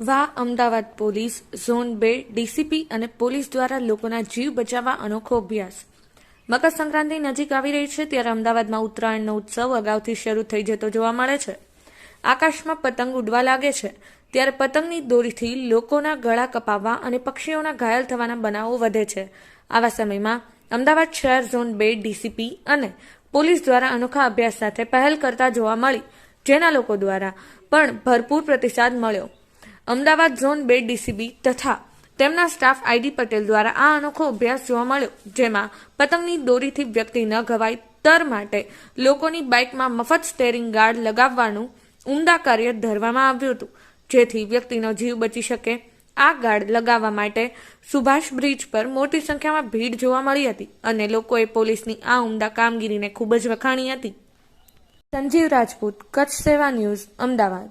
વાહ Ahmedabad police, zone બે, DCP અને પોલીસ દ્વારા લોકોના જીવ બચાવવા અનોખો અભ્યાસ. મકર સંક્રાંતિ નજીક આવી રહી છે ત્યારે અમદાવાદમાં ઉત્તરાયણનો ઉત્સવ અગાઉથી શરૂ થઈ જતો જોવા મળે છે. આકાશમાં પતંગ ઉડવા લાગે છે. ત્યારે પતંગની દોરીથી લોકોના ગળા કપાવવા અને પક્ષીઓના ઘાયલ થવાના બનાવો વધે છે. આવા સમયમાં અમદાવાદ શહેર ઝોન બે, ડીસીપી અને પોલીસ દ્વારા અનોખા અભ્યાસ સાથે પહેલ કરતા જોવા મળી, જેના લોકો દ્વારા પણ ભરપૂર પ્રતિસાદ મળ્યો. અમદાવાદ ઝોન બે ડીસીબી તથા તેમના સ્ટાફ આઈડી પટેલ દ્વારા આ અનોખો અભ્યાસ જોવા મળ્યો, જેમાં પતંગની દોરીથી વ્યક્તિ ન ઘવાય, તર માટે લોકોની બાઇકમાં મફત સ્ટેરિંગ ગાર્ડ લગાવવાનું ઉમદા કાર્ય ધરવામાં આવ્યું હતું. જેથી વ્યક્તિનો જીવ બચી શકે. આ ગાર્ડ લગાવવા માટે સુભાષ બ્રિજ પર મોટી સંખ્યામાં ભીડ જોવા મળી હતી અને લોકોએ પોલીસની આ ઉમદા કામગીરીને ખૂબ જ વખાણી હતી. સંજીવ રાજપૂત, કચ્છ સેવા ન્યૂઝ, અમદાવાદ.